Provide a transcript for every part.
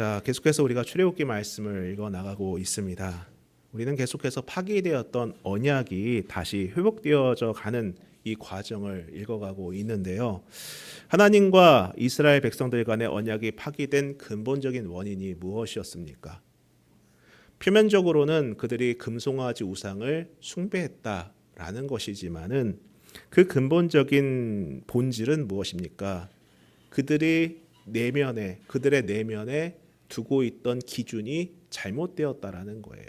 자, 계속해서 우리가 출애굽기 말씀을 읽어 나가고 있습니다. 우리는 계속해서 파기되었던 언약이 다시 회복되어져 가는 이 과정을 읽어가고 있는데요. 하나님과 이스라엘 백성들 간의 언약이 파기된 근본적인 원인이 무엇이었습니까? 표면적으로는 그들이 금송아지 우상을 숭배했다라는 것이지만은 그 근본적인 본질은 무엇입니까? 그들이 내면에 그들의 내면에 두고 있던 기준이 잘못되었다라는 거예요.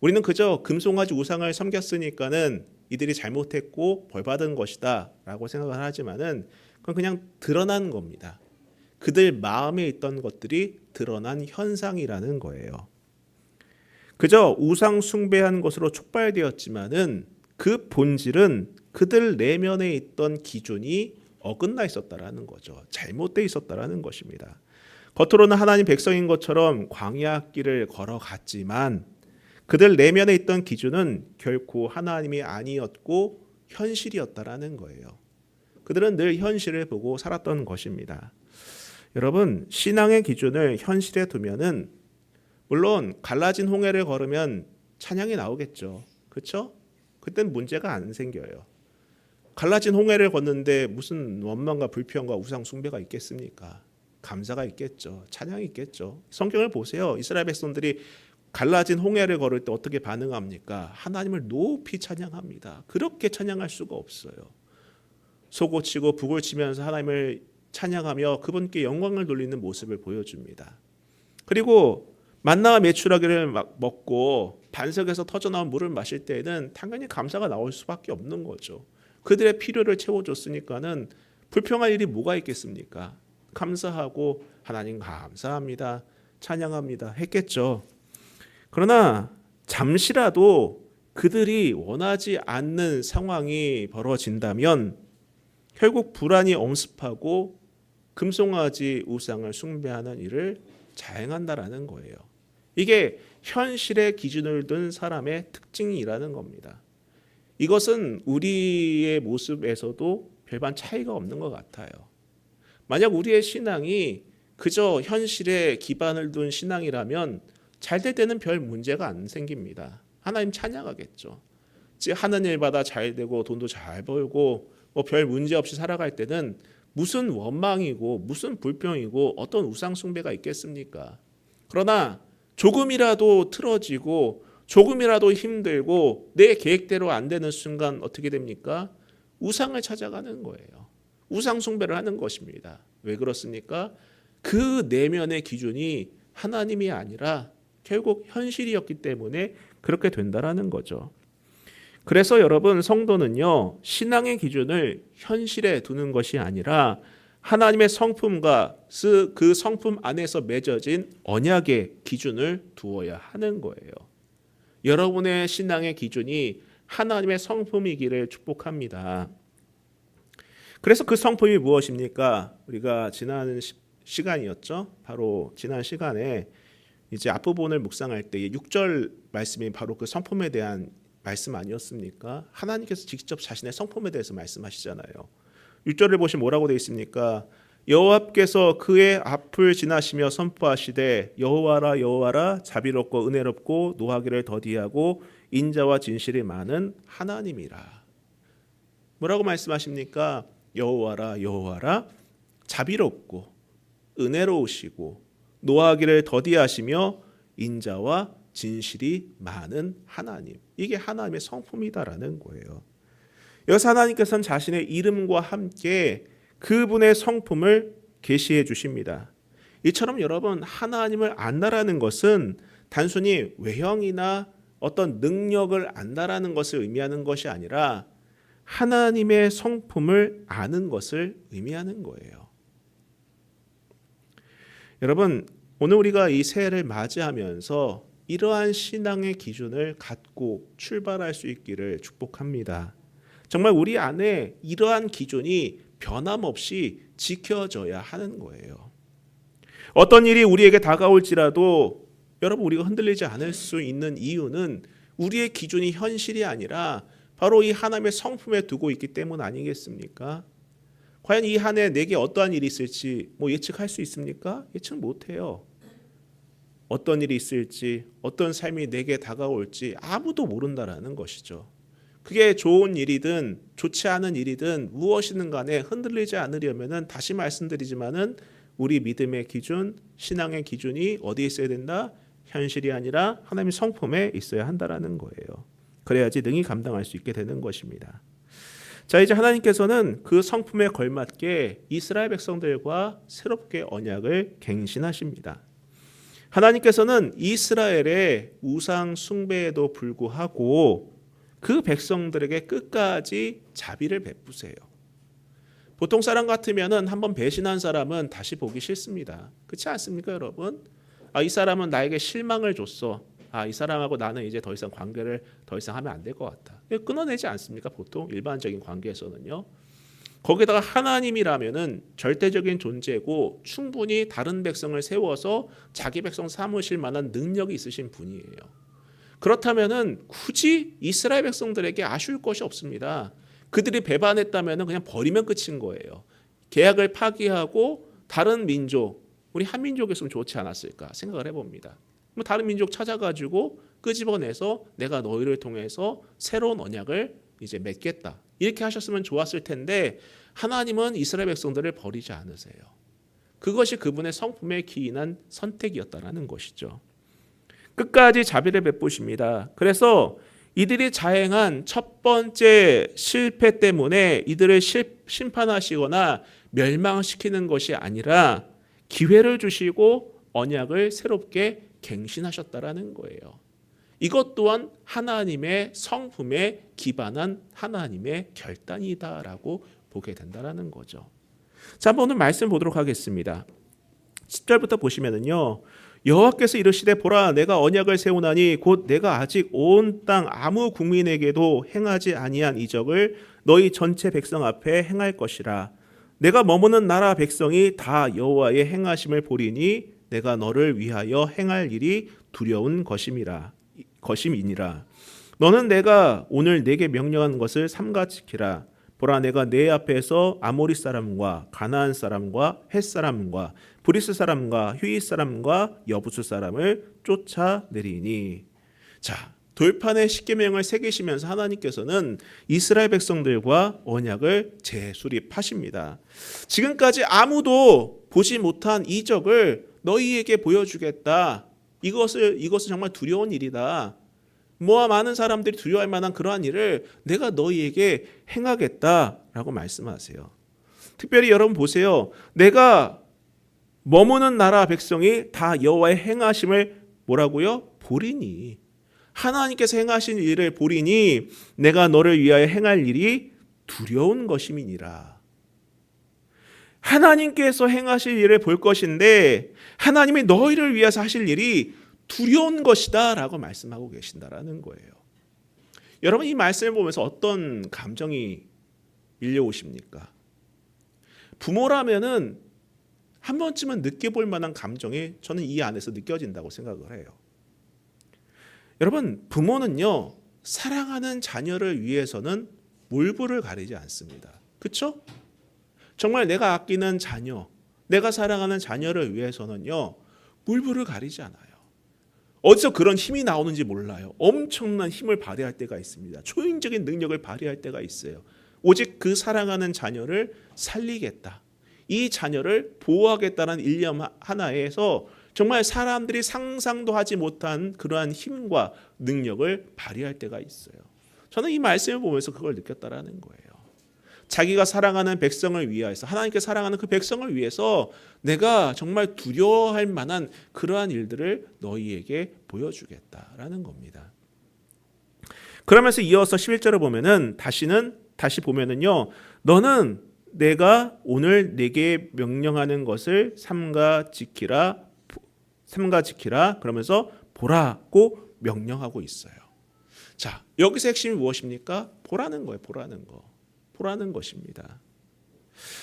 우리는 그저 금송아지 우상을 섬겼으니까는 이들이 잘못했고 벌받은 것이다라고 생각을 하지만은 그건 그냥 드러난 겁니다. 그들 마음에 있던 것들이 드러난 현상이라는 거예요. 그저 우상 숭배한 것으로 촉발되었지만은 그 본질은 그들 내면에 있던 기준이 어긋나 있었다라는 거죠. 잘못돼 있었다라는 것입니다. 겉으로는 하나님 백성인 것처럼 광야 길을 걸어갔지만 그들 내면에 있던 기준은 결코 하나님이 아니었고 현실이었다라는 거예요. 그들은 늘 현실을 보고 살았던 것입니다. 여러분, 신앙의 기준을 현실에 두면은 물론 갈라진 홍해를 걸으면 찬양이 나오겠죠. 그렇죠? 그땐 문제가 안 생겨요. 갈라진 홍해를 걷는데 무슨 원망과 불평과 우상 숭배가 있겠습니까? 감사가 있겠죠. 찬양이 있겠죠. 성경을 보세요. 이스라엘 백성들이 갈라진 홍해를 걸을 때 어떻게 반응합니까? 하나님을 높이 찬양합니다. 그렇게 찬양할 수가 없어요. 속고치고 북을 치면서 하나님을 찬양하며 그분께 영광을 돌리는 모습을 보여줍니다. 그리고 만나와 메추라기를 막 먹고 반석에서 터져나온 물을 마실 때에는 당연히 감사가 나올 수밖에 없는 거죠. 그들의 필요를 채워줬으니까는 불평할 일이 뭐가 있겠습니까? 감사하고 하나님 감사합니다. 찬양합니다. 했겠죠. 그러나 잠시라도 그들이 원하지 않는 상황이 벌어진다면 결국 불안이 엄습하고 금송아지 우상을 숭배하는 일을 자행한다라는 거예요. 이게 현실의 기준을 둔 사람의 특징이라는 겁니다. 이것은 우리의 모습에서도 별반 차이가 없는 것 같아요. 만약 우리의 신앙이 그저 현실에 기반을 둔 신앙이라면 잘 될 때는 별 문제가 안 생깁니다. 하나님 찬양하겠죠. 즉 하는 일마다 잘 되고 돈도 잘 벌고 뭐 별 문제 없이 살아갈 때는 무슨 원망이고 무슨 불평이고 어떤 우상 숭배가 있겠습니까? 그러나 조금이라도 틀어지고 조금이라도 힘들고 내 계획대로 안 되는 순간 어떻게 됩니까? 우상을 찾아가는 거예요. 우상 숭배를 하는 것입니다. 왜 그렇습니까? 그 내면의 기준이 하나님이 아니라 결국 현실이었기 때문에 그렇게 된다라는 거죠. 그래서 여러분 성도는요 신앙의 기준을 현실에 두는 것이 아니라 하나님의 성품과 그 성품 안에서 맺어진 언약의 기준을 두어야 하는 거예요. 여러분의 신앙의 기준이 하나님의 성품이기를 축복합니다. 그래서 그 성품이 무엇입니까? 우리가 지난 시, 간이었죠 바로 지난 시간에 이제 앞부분을 묵상할 때 6절 말씀이 바로 그 성품에 대한 말씀 아니었습니까? 하나님께서 직접 자신의 성품에 대해서 말씀하시잖아요. 6절을 보시면 뭐라고 되어 있습니까? 여호와께서 그의 앞을 지나시며 선포하시되 여호와라 여호와라 자비롭고 은혜롭고 노하기를 더디하고 인자와 진실이 많은 하나님이라. 뭐라고 말씀하십니까? 여호와라 여호와라 자비롭고 은혜로우시고 노하기를 더디하시며 인자와 진실이 많은 하나님. 이게 하나님의 성품이다라는 거예요. 여기서 하나님께서는 자신의 이름과 함께 그분의 성품을 계시해 주십니다. 이처럼 여러분 하나님을 안다라는 것은 단순히 외형이나 어떤 능력을 안다라는 것을 의미하는 것이 아니라 하나님의 성품을 아는 것을 의미하는 거예요. 여러분 오늘 우리가 이 새해를 맞이하면서 이러한 신앙의 기준을 갖고 출발할 수 있기를 축복합니다. 정말 우리 안에 이러한 기준이 변함없이 지켜져야 하는 거예요. 어떤 일이 우리에게 다가올지라도 여러분 우리가 흔들리지 않을 수 있는 이유는 우리의 기준이 현실이 아니라 바로 이 하나님의 성품에 두고 있기 때문 아니겠습니까? 과연 이 한 해 내게 어떠한 일이 있을지 뭐 예측할 수 있습니까? 예측 못해요. 어떤 일이 있을지, 어떤 삶이 내게 다가올지 아무도 모른다라는 것이죠. 그게 좋은 일이든 좋지 않은 일이든 무엇이든 간에 흔들리지 않으려면은 다시 말씀드리지만은 우리 믿음의 기준, 신앙의 기준이 어디에 있어야 된다? 현실이 아니라 하나님의 성품에 있어야 한다라는 거예요. 그래야지 능히 감당할 수 있게 되는 것입니다. 자, 이제 하나님께서는 그 성품에 걸맞게 이스라엘 백성들과 새롭게 언약을 갱신하십니다. 하나님께서는 이스라엘의 우상 숭배에도 불구하고 그 백성들에게 끝까지 자비를 베푸세요. 보통 사람 같으면은 한번 배신한 사람은 다시 보기 싫습니다. 그렇지 않습니까, 여러분? 아, 이 사람은 나에게 실망을 줬어. 아, 이 사람하고 나는 이제 더 이상 관계를 더 이상 하면 안 될 것 같다. 끊어내지 않습니까? 보통 일반적인 관계에서는요. 거기다가 하나님이라면은 절대적인 존재고 충분히 다른 백성을 세워서 자기 백성 삼으실 만한 능력이 있으신 분이에요. 그렇다면은 굳이 이스라엘 백성들에게 아쉬울 것이 없습니다. 그들이 배반했다면은 그냥 버리면 끝인 거예요. 계약을 파기하고 다른 민족, 우리 한민족이었으면 좋지 않았을까 생각을 해봅니다. 뭐 다른 민족 찾아가지고 끄집어내서 내가 너희를 통해서 새로운 언약을 이제 맺겠다. 이렇게 하셨으면 좋았을 텐데 하나님은 이스라엘 백성들을 버리지 않으세요. 그것이 그분의 성품에 기인한 선택이었다라는 것이죠. 끝까지 자비를 베푸십니다. 그래서 이들이 자행한 첫 번째 실패 때문에 이들을 심판하시거나 멸망시키는 것이 아니라 기회를 주시고 언약을 새롭게 갱신하셨다라는 거예요. 이것 또한 하나님의 성품에 기반한 하나님의 결단이다라고 보게 된다라는 거죠. 자, 한번 오늘 말씀 보도록 하겠습니다. 10절부터 보시면은요. 여호와께서 이르시되 보라 내가 언약을 세우나니 곧 내가 아직 온 땅 아무 국민에게도 행하지 아니한 이적을 너희 전체 백성 앞에 행할 것이라 내가 머무는 나라 백성이 다 여호와의 행하심을 보리니 내가 너를 위하여 행할 일이 두려운 것임이라 것임이니라. 너는 내가 오늘 내게 명령한 것을 삼가 지키라. 보라 내가 내 앞에서 아모리 사람과 가나안 사람과 헷 사람과 브리스 사람과 휴이 사람과 여부수 사람을 쫓아내리니. 자 돌판에 십계명을 새기시면서 하나님께서는 이스라엘 백성들과 언약을 재수립하십니다. 지금까지 아무도 보지 못한 이적을 너희에게 보여주겠다. 이것을 이것은 정말 두려운 일이다. 뭐와 많은 사람들이 두려워할 만한 그러한 일을 내가 너희에게 행하겠다라고 말씀하세요. 특별히 여러분 보세요. 내가 머무는 나라 백성이 다 여호와의 행하심을 뭐라고요? 보리니 하나님께서 행하신 일을 보리니 내가 너를 위하여 행할 일이 두려운 것임이니라. 하나님께서 행하실 일을 볼 것인데 하나님이 너희를 위해서 하실 일이 두려운 것이다라고 말씀하고 계신다라는 거예요. 여러분 이 말씀을 보면서 어떤 감정이 밀려오십니까? 부모라면은 한 번쯤은 느껴볼 만한 감정이 저는 이 안에서 느껴진다고 생각을 해요. 여러분 부모는요 사랑하는 자녀를 위해서는 몰부를 가리지 않습니다. 그렇죠? 정말 내가 아끼는 자녀, 내가 사랑하는 자녀를 위해서는요 물부를 가리지 않아요. 어디서 그런 힘이 나오는지 몰라요. 엄청난 힘을 발휘할 때가 있습니다. 초인적인 능력을 발휘할 때가 있어요. 오직 그 사랑하는 자녀를 살리겠다. 이 자녀를 보호하겠다는 일념 하나에서 정말 사람들이 상상도 하지 못한 그러한 힘과 능력을 발휘할 때가 있어요. 저는 이 말씀을 보면서 그걸 느꼈다라는 거예요. 자기가 사랑하는 백성을 위하여서 하나님께 사랑하는 그 백성을 위해서 내가 정말 두려워할 만한 그러한 일들을 너희에게 보여주겠다라는 겁니다. 그러면서 이어서 11절을 보면은 다시는 다시 보면은요. 너는 내가 오늘 내게 명령하는 것을 삼가 지키라 삼가 지키라 그러면서 보라고 명령하고 있어요. 자, 여기서 핵심이 무엇입니까? 보라는 거예요. 보라는 거. 보라는 것입니다.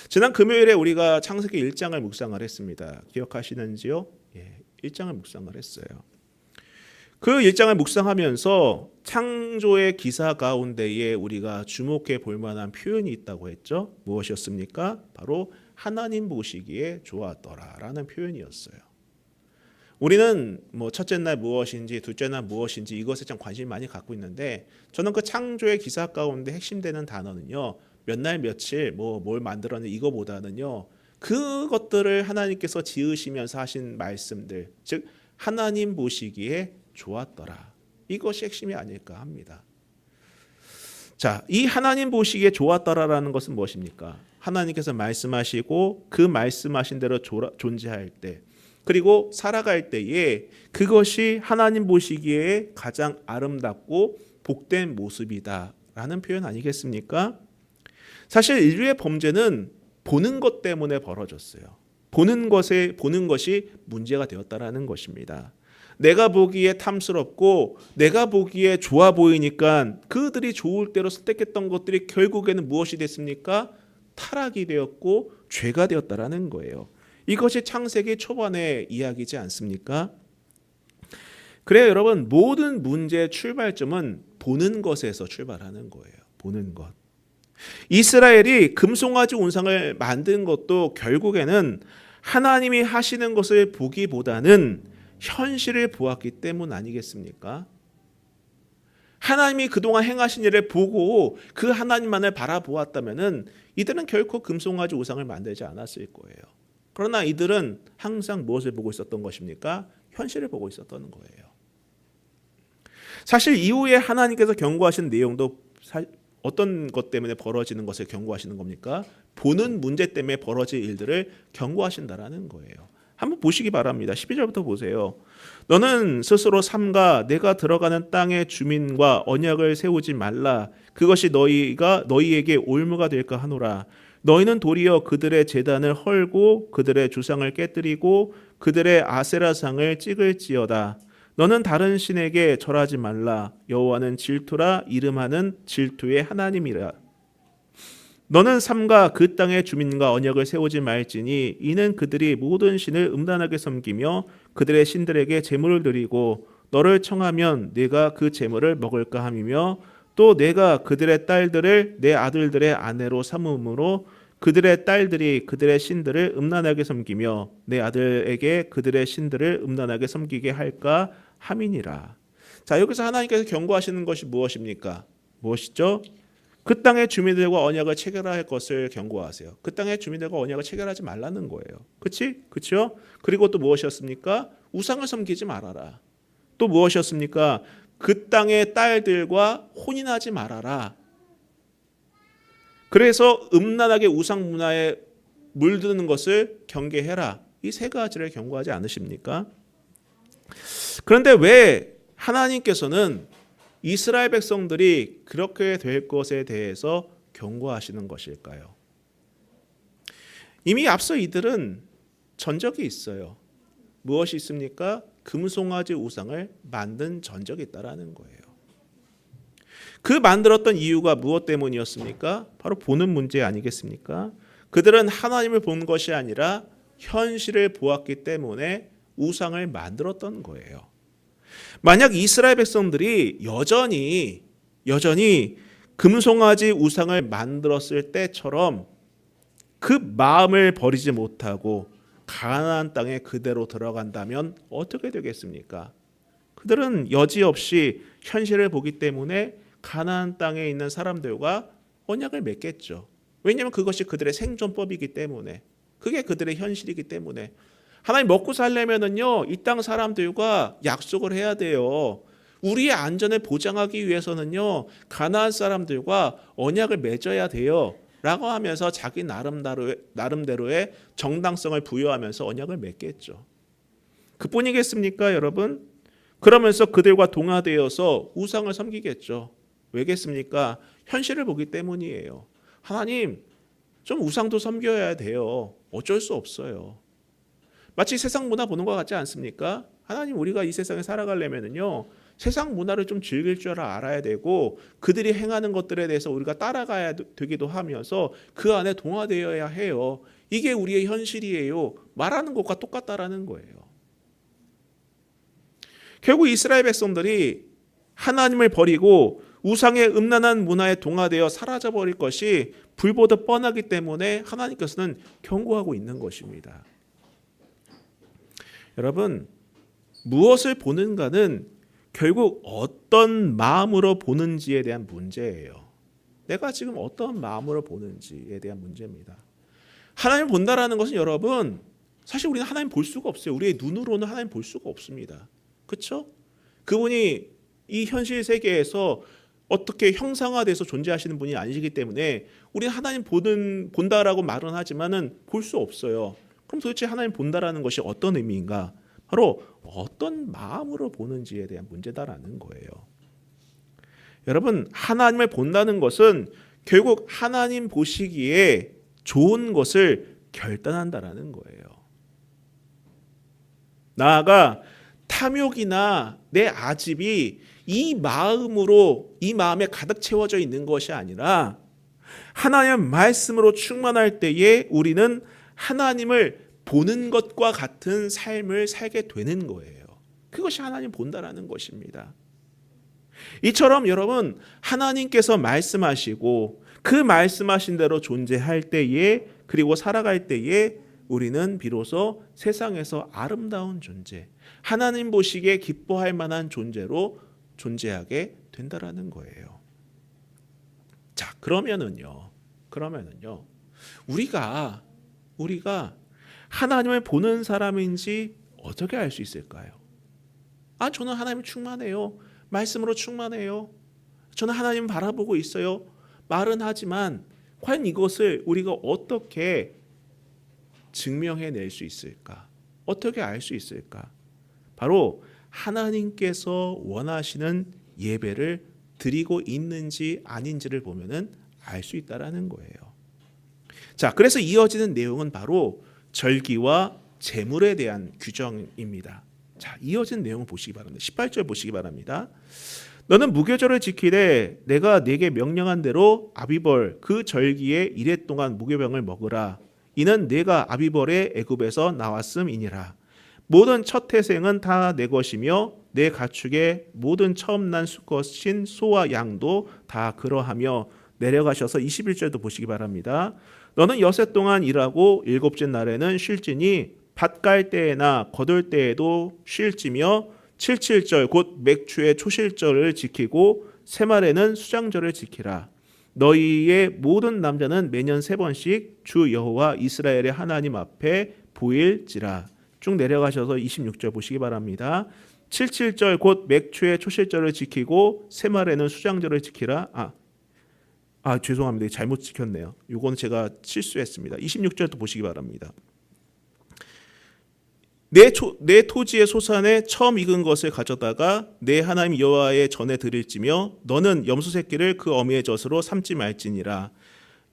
지난 금요일에 우리가 창세기 1장을 묵상을 했습니다. 기억하시는지요? 예, 1장을 묵상을 했어요. 그 일장을 묵상하면서 창조의 기사 가운데에 우리가 주목해 볼 만한 표현이 있다고 했죠. 무엇이었습니까? 바로 하나님 보시기에 좋았더라라는 표현이었어요. 우리는 뭐 첫째 날 무엇인지 둘째 날 무엇인지 이것에 좀 관심 많이 갖고 있는데 저는 그 창조의 기사 가운데 핵심되는 단어는요 몇 날 며칠 뭐 뭘 만들었는지 이거보다는요 그것들을 하나님께서 지으시면서 하신 말씀들 즉 하나님 보시기에 좋았더라 이것이 핵심이 아닐까 합니다. 자, 이 하나님 보시기에 좋았더라라는 것은 무엇입니까? 하나님께서 말씀하시고 그 말씀하신 대로 존재할 때 그리고 살아갈 때에 그것이 하나님 보시기에 가장 아름답고 복된 모습이다라는 표현 아니겠습니까? 사실 인류의 범죄는 보는 것 때문에 벌어졌어요. 보는 것에 보는 것이 문제가 되었다라는 것입니다. 내가 보기에 탐스럽고 내가 보기에 좋아 보이니까 그들이 좋을 대로 선택했던 것들이 결국에는 무엇이 됐습니까? 타락이 되었고 죄가 되었다라는 거예요. 이것이 창세기 초반의 이야기지 않습니까? 그래요, 여러분. 모든 문제의 출발점은 보는 것에서 출발하는 거예요. 보는 것. 이스라엘이 금송아지 운상을 만든 것도 결국에는 하나님이 하시는 것을 보기보다는 현실을 보았기 때문 아니겠습니까? 하나님이 그동안 행하신 일을 보고 그 하나님만을 바라보았다면은 이들은 결코 금송아지 우상을 만들지 않았을 거예요. 그러나 이들은 항상 무엇을 보고 있었던 것입니까? 현실을 보고 있었던 거예요. 사실 이후에 하나님께서 경고하신 내용도 사- 어떤 것 때문에 벌어지는 것을 경고하시는 겁니까? 보는 문제 때문에 벌어질 일들을 경고하신다라는 거예요. 한번 보시기 바랍니다. 12절부터 보세요. 너는 스스로 삼가 내가 들어가는 땅의 주민과 언약을 세우지 말라. 그것이 너희가 너희에게 올무가 될까 하노라. 너희는 도리어 그들의 재단을 헐고 그들의 주상을 깨뜨리고 그들의 아세라상을 찍을지어다. 너는 다른 신에게 절하지 말라. 여호와는 질투라 이름하는 질투의 하나님이라. 너는 삼가 그 땅의 주민과 언약을 세우지 말지니 이는 그들이 모든 신을 음란하게 섬기며 그들의 신들에게 제물을 드리고 너를 청하면 내가 그 제물을 먹을까 함이며 또 내가 그들의 딸들을 내 아들들의 아내로 삼음으로 그들의 딸들이 그들의 신들을 음란하게 섬기며 내 아들에게 그들의 신들을 음란하게 섬기게 할까 함이니라. 자 여기서 하나님께서 경고하시는 것이 무엇입니까? 무엇이죠? 그 땅의 주민들과 언약을 체결할 것을 경고하세요. 그 땅의 주민들과 언약을 체결하지 말라는 거예요. 그렇지? 그렇죠? 그리고 또 무엇이었습니까? 우상을 섬기지 말아라. 또 무엇이었습니까? 그 땅의 딸들과 혼인하지 말아라. 그래서 음란하게 우상 문화에 물드는 것을 경계해라. 이 세 가지를 경고하지 않으십니까? 그런데 왜 하나님께서는 이스라엘 백성들이 그렇게 될 것에 대해서 경고하시는 것일까요? 이미 앞서 이들은 전적이 있어요. 무엇이 있습니까? 금송아지 우상을 만든 전적이 있다라는 거예요. 그 만들었던 이유가 무엇 때문이었습니까? 바로 보는 문제 아니겠습니까? 그들은 하나님을 본 것이 아니라 현실을 보았기 때문에 우상을 만들었던 거예요. 만약 이스라엘 백성들이 여전히 여전히 금송아지 우상을 만들었을 때처럼 그 마음을 버리지 못하고 가나안 땅에 그대로 들어간다면 어떻게 되겠습니까? 그들은 여지없이 현실을 보기 때문에 가나안 땅에 있는 사람들과 언약을 맺겠죠. 왜냐하면 그것이 그들의 생존법이기 때문에 그게 그들의 현실이기 때문에 하나님 먹고 살려면은요 이 땅 사람들과 약속을 해야 돼요. 우리의 안전을 보장하기 위해서는요 가나안 사람들과 언약을 맺어야 돼요. 라고 하면서 자기 나름대로 나름대로의 정당성을 부여하면서 언약을 맺겠죠. 그뿐이겠습니까, 여러분? 그러면서 그들과 동화되어서 우상을 섬기겠죠. 왜겠습니까? 현실을 보기 때문이에요. 하나님, 좀 우상도 섬겨야 돼요. 어쩔 수 없어요. 마치 세상 문화 보는 것 같지 않습니까? 하나님 우리가 이 세상에 살아가려면은요 세상 문화를 좀 즐길 줄 알아야 되고 그들이 행하는 것들에 대해서 우리가 따라가야 되기도 하면서 그 안에 동화되어야 해요. 이게 우리의 현실이에요. 말하는 것과 똑같다라는 거예요. 결국 이스라엘 백성들이 하나님을 버리고 우상의 음란한 문화에 동화되어 사라져 버릴 것이 불보듯 뻔하기 때문에 하나님께서는 경고하고 있는 것입니다. 여러분 무엇을 보는가는 결국 어떤 마음으로 보는지에 대한 문제예요. 내가 지금 어떤 마음으로 보는지에 대한 문제입니다. 하나님 본다라는 것은 여러분 사실 우리는 하나님 볼 수가 없어요. 우리의 눈으로는 하나님 볼 수가 없습니다. 그렇죠? 그분이 이 현실 세계에서 어떻게 형상화돼서 존재하시는 분이 아니시기 때문에 우리는 하나님 보는 본다라고 말은 하지만은 볼 수 없어요. 그럼 도대체 하나님 본다라는 것이 어떤 의미인가? 바로 어떤 마음으로 보는지에 대한 문제다라는 거예요. 여러분, 하나님을 본다는 것은 결국 하나님 보시기에 좋은 것을 결단한다라는 거예요. 나아가 탐욕이나 내 아집이 이 마음으로 이 마음에 가득 채워져 있는 것이 아니라 하나님의 말씀으로 충만할 때에 우리는 하나님을 보는 것과 같은 삶을 살게 되는 거예요. 그것이 하나님 본다라는 것입니다. 이처럼 여러분 하나님께서 말씀하시고 그 말씀하신 대로 존재할 때에 그리고 살아갈 때에 우리는 비로소 세상에서 아름다운 존재, 하나님 보시기에 기뻐할 만한 존재로 존재하게 된다라는 거예요. 자, 그러면은요. 그러면은요. 우리가 우리가 하나님을 보는 사람인지 어떻게 알 수 있을까요? 아, 저는 하나님 충만해요. 말씀으로 충만해요. 저는 하나님 바라보고 있어요. 말은 하지만 과연 이것을 우리가 어떻게 증명해 낼 수 있을까? 어떻게 알 수 있을까? 바로 하나님께서 원하시는 예배를 드리고 있는지 아닌지를 보면은 알 수 있다라는 거예요. 자, 그래서 이어지는 내용은 바로 절기와 제물에 대한 규정입니다. 자, 이어진 내용을 보시기 바랍니다. 18절 보시기 바랍니다. 너는 무교절을 지키되 내가 네게 명령한 대로 아비벌 그 절기에 이래 동안 무교병을 먹으라. 이는 내가 아비벌의 애굽에서 나왔음이니라. 모든 첫 태생은 다 내 것이며 내 가축의 모든 처음 난 수컷인 소와 양도 다 그러하며 내려가셔서 21절도 보시기 바랍니다. 너는 여섯 동안 일하고 일곱째 날에는 쉴지니 밭갈 때에나 거둘 때에도 쉴지며 칠칠절 곧 맥주의 초실절을 지키고 새말에는 수장절을 지키라. 너희의 모든 남자는 매년 세 번씩 주 여호와 이스라엘의 하나님 앞에 보일지라. 쭉 내려가셔서 26절 보시기 바랍니다. 77절 곧 맥주의 초실절을 지키고 새말에는 수장절을 지키라. 아, 아 죄송합니다. 잘못 지켰네요. 이거는 제가 실수했습니다. 26절도 보시기 바랍니다. 내, 초, 내 토지의 소산에 처음 익은 것을 가져다가 내 하나님 여호와의 전에 드릴지며 너는 염소 새끼를 그 어미의 젖으로 삼지 말지니라.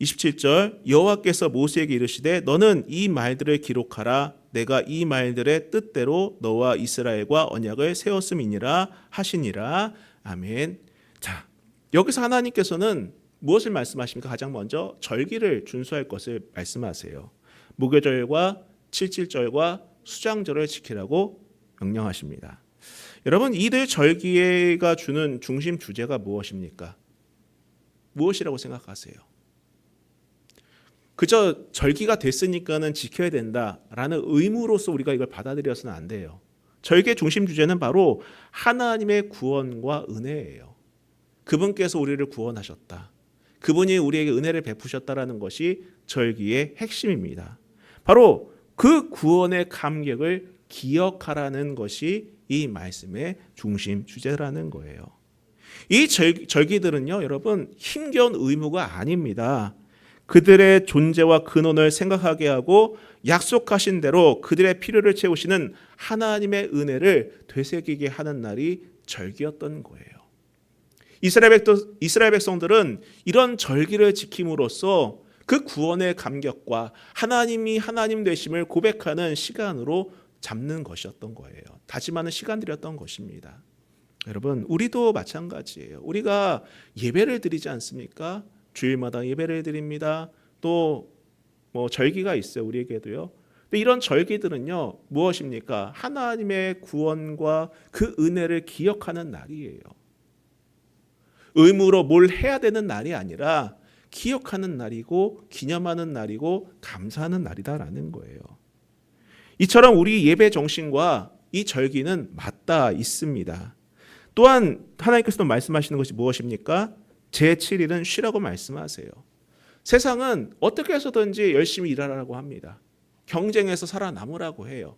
27절 여호와께서 모세에게 이르시되 너는 이 말들을 기록하라 내가 이 말들의 뜻대로 너와 이스라엘과 언약을 세웠음이니라 하시니라 아멘. 자 여기서 하나님께서는 무엇을 말씀하십니까? 가장 먼저 절기를 준수할 것을 말씀하세요. 무교절과 칠칠절과 수장절을 지키라고 명령하십니다. 여러분 이들 절기가 주는 중심 주제가 무엇입니까? 무엇이라고 생각하세요? 그저 절기가 됐으니까는 지켜야 된다라는 의무로서 우리가 이걸 받아들여서는 안 돼요. 절기의 중심 주제는 바로 하나님의 구원과 은혜예요. 그분께서 우리를 구원하셨다. 그분이 우리에게 은혜를 베푸셨다라는 것이 절기의 핵심입니다. 바로 그 구원의 감격을 기억하라는 것이 이 말씀의 중심 주제라는 거예요. 이 절기들은요, 여러분 힘겨운 의무가 아닙니다. 그들의 존재와 근원을 생각하게 하고 약속하신 대로 그들의 필요를 채우시는 하나님의 은혜를 되새기게 하는 날이 절기였던 거예요. 이스라엘 백성들은 이런 절기를 지킴으로써 그 구원의 감격과 하나님이 하나님 되심을 고백하는 시간으로 잡는 것이었던 거예요. 다짐하는 시간들이었던 것입니다. 여러분, 우리도 마찬가지예요. 우리가 예배를 드리지 않습니까? 주일마다 예배를 드립니다. 또 뭐 절기가 있어요. 우리에게도요. 근데 이런 절기들은요 무엇입니까? 하나님의 구원과 그 은혜를 기억하는 날이에요. 의무로 뭘 해야 되는 날이 아니라 기억하는 날이고 기념하는 날이고 감사하는 날이다라는 거예요. 이처럼 우리 예배 정신과 이 절기는 맞닿아 있습니다. 또한 하나님께서도 말씀하시는 것이 무엇입니까? 제7일은 쉬라고 말씀하세요. 세상은 어떻게 해서든지 열심히 일하라고 합니다. 경쟁에서 살아남으라고 해요.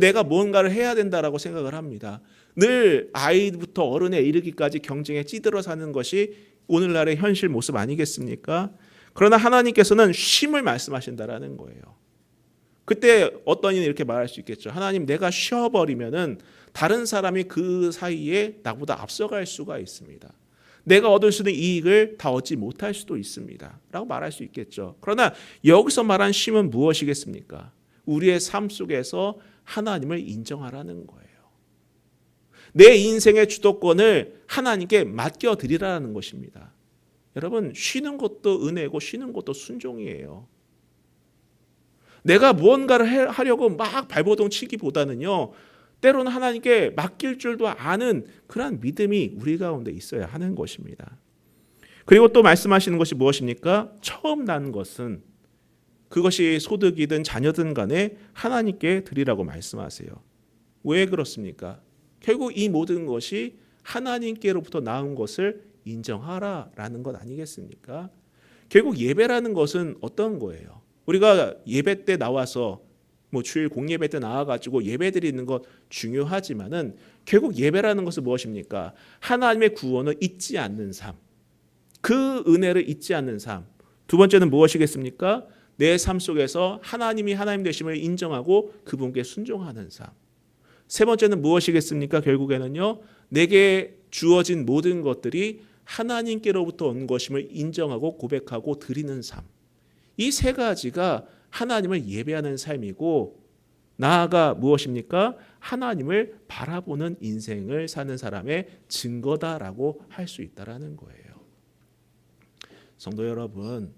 내가 뭔가를 해야 된다라고 생각을 합니다. 늘 아이부터 어른에 이르기까지 경쟁에 찌들어 사는 것이 오늘날의 현실 모습 아니겠습니까? 그러나 하나님께서는 쉼을 말씀하신다라는 거예요. 그때 어떤 이는 이렇게 말할 수 있겠죠. 하나님 내가 쉬어버리면은 다른 사람이 그 사이에 나보다 앞서갈 수가 있습니다. 내가 얻을 수 있는 이익을 다 얻지 못할 수도 있습니다. 라고 말할 수 있겠죠. 그러나 여기서 말한 쉼은 무엇이겠습니까? 우리의 삶 속에서 하나님을 인정하라는 거예요. 내 인생의 주도권을 하나님께 맡겨드리라는 것입니다. 여러분, 쉬는 것도 은혜고 쉬는 것도 순종이에요. 내가 무언가를 하려고 막 발버둥 치기보다는요, 때로는 하나님께 맡길 줄도 아는 그러한 믿음이 우리 가운데 있어야 하는 것입니다. 그리고 또 말씀하시는 것이 무엇입니까? 처음 난 것은 그것이 소득이든 자녀든 간에 하나님께 드리라고 말씀하세요. 왜 그렇습니까? 결국 이 모든 것이 하나님께로부터 나온 것을 인정하라라는 것 아니겠습니까? 결국 예배라는 것은 어떤 거예요? 우리가 예배 때 나와서 뭐 주일 공예배 때 나와가지고 예배 드리는 것 중요하지만은 결국 예배라는 것은 무엇입니까? 하나님의 구원을 잊지 않는 삶, 그 은혜를 잊지 않는 삶. 두 번째는 무엇이겠습니까? 내 삶 속에서 하나님이 하나님 되심을 인정하고 그분께 순종하는 삶. 세 번째는 무엇이겠습니까? 결국에는요, 내게 주어진 모든 것들이 하나님께로부터 온 것임을 인정하고 고백하고 드리는 삶. 이 세 가지가 하나님을 예배하는 삶이고 나아가 무엇입니까? 하나님을 바라보는 인생을 사는 사람의 증거다라고 할 수 있다라는 거예요. 성도 여러분,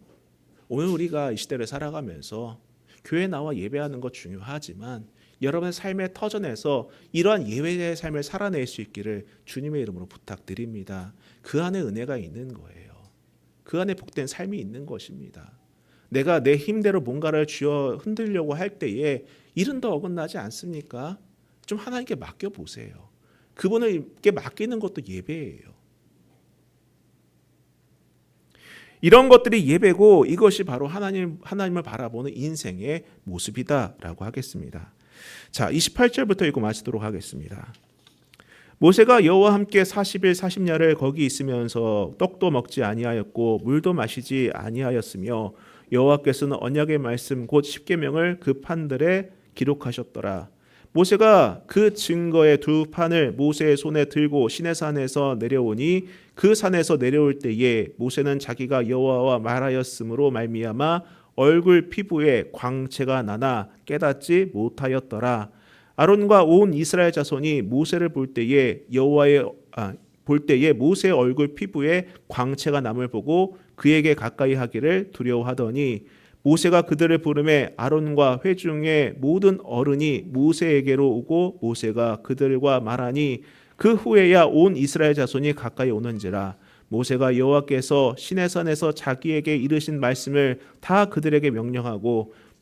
오늘 우리가 이 시대를 살아가면서 교회 나와 예배하는 것 중요하지만 여러분의 삶의 터전에서 이러한 예배의 삶을 살아낼 수 있기를 주님의 이름으로 부탁드립니다. 그 안에 은혜가 있는 거예요. 그 안에 복된 삶이 있는 것입니다. 내가 내 힘대로 뭔가를 쥐어 흔들려고 할 때에 일은 더 어긋나지 않습니까? 좀 하나님께 맡겨 보세요. 그분에게 맡기는 것도 예배예요. 이런 것들이 예배고 이것이 바로 하나님 하나님을 바라보는 인생의 모습이다라고 하겠습니다. 자, 28절부터 읽고 마치도록 하겠습니다. 모세가 여호와 함께 40일 40야를 거기 있으면서 떡도 먹지 아니하였고 물도 마시지 아니하였으며 여호와께서는 언약의 말씀 곧 십계명을 그 판들에 기록하셨더라. 모세가 그 증거의 두 판을 모세의 손에 들고 시내산에서 내려오니 그 산에서 내려올 때에 모세는 자기가 여호와와 말하였으므로 말미암아 얼굴 피부에 광채가 나나 깨닫지 못하였더라. 아론과 온 이스라엘 자손이 모세를 볼 때에 여호와의 아, 볼 때에 모세의 얼굴 피부에 광채가 남을 보고 그에게 가까이 하기를 두려워하더니 모세가 그들을 부름에 아론과 회중의 모든 어른이 모세에게로 오고 모세가 그들과 말하니 그 후에야 온 이스라엘 자손이 가까이 오는지라. 모세가 여호와께서 시내산에서 자기에게 이르신 말씀을 다 그들에게 명령하고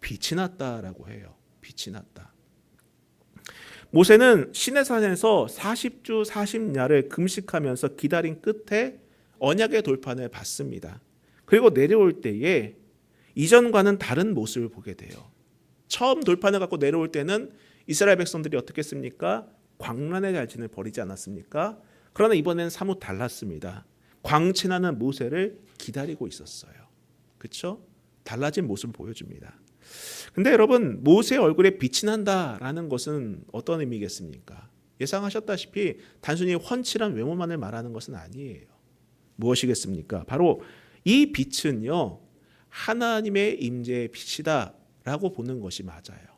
빛이 났다라고 해요. 빛이 났다. 모세는 시내산에서 40주 40야를 금식하면서 기다린 끝에 언약의 돌판을 받습니다. 그리고 내려올 때에 이전과는 다른 모습을 보게 돼요. 처음 돌판을 갖고 내려올 때는 이스라엘 백성들이 어떻게 했습니까? 광란의 자진을 버리지 않았습니까? 그러나 이번에는 사뭇 달랐습니다. 광채나는 모세를 기다리고 있었어요. 그렇죠? 달라진 모습을 보여줍니다. 근데 여러분 모세 얼굴에 빛이 난다라는 것은 어떤 의미겠습니까? 예상하셨다시피 단순히 훤칠한 외모만을 말하는 것은 아니에요. 무엇이겠습니까? 바로 이 빛은요 하나님의 임재의 빛이다라고 보는 것이 맞아요.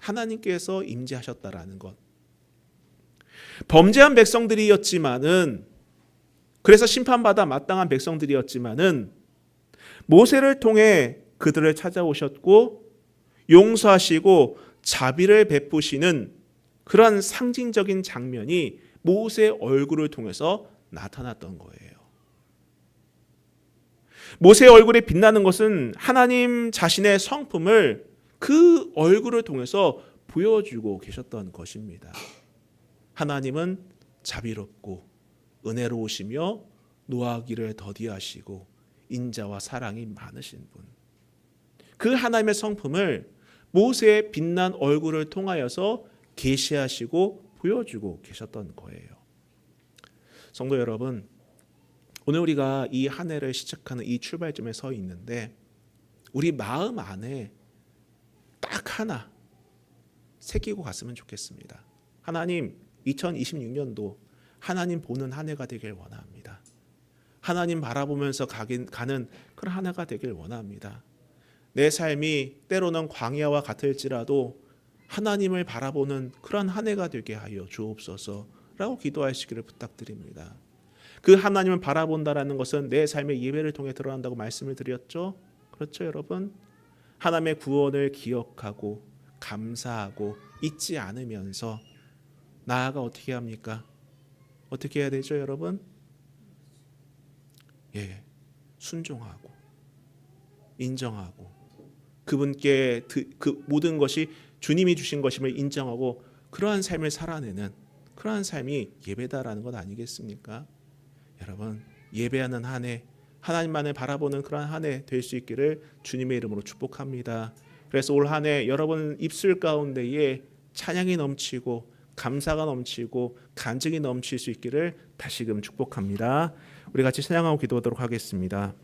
하나님께서 임재하셨다라는 것. 범죄한 백성들이었지만은 그래서 심판받아 마땅한 백성들이었지만은 모세를 통해 그들을 찾아오셨고 용서하시고 자비를 베푸시는 그러한 상징적인 장면이 모세 얼굴을 통해서 나타났던 거예요. 모세 얼굴에 빛나는 것은 하나님 자신의 성품을 그 얼굴을 통해서 보여주고 계셨던 것입니다. 하나님은 자비롭고 은혜로우시며 노하기를 더디하시고 인자와 사랑이 많으신 분. 그 하나님의 성품을 모세의 빛난 얼굴을 통하여서 계시하시고 보여주고 계셨던 거예요. 성도 여러분, 오늘 우리가 이 한 해를 시작하는 이 출발점에 서 있는데 우리 마음 안에 딱 하나 새기고 갔으면 좋겠습니다. 하나님, 2026년도 하나님 보는 한 해가 되길 원합니다. 하나님 바라보면서 가긴, 가는 그런 한 해가 되길 원합니다. 내 삶이 때로는 광야와 같을지라도 하나님을 바라보는 그런 한 해가 되게 하여 주옵소서라고 기도하시기를 부탁드립니다. 그 하나님을 바라본다라는 것은 내 삶의 예배를 통해 드러난다고 말씀을 드렸죠. 그렇죠, 여러분? 하나님의 구원을 기억하고 감사하고 잊지 않으면서 나아가 어떻게 합니까? 어떻게 해야 되죠, 여러분? 예, 순종하고 인정하고 그분께 그 모든 것이 주님이 주신 것임을 인정하고 그러한 삶을 살아내는 그러한 삶이 예배다라는 것 아니겠습니까? 여러분 예배하는 한 해 하나님만을 바라보는 그러한 한 해 될 수 있기를 주님의 이름으로 축복합니다. 그래서 올 한 해 여러분 입술 가운데에 찬양이 넘치고 감사가 넘치고 간증이 넘칠 수 있기를 다시금 축복합니다. 우리 같이 찬양하고 기도하도록 하겠습니다.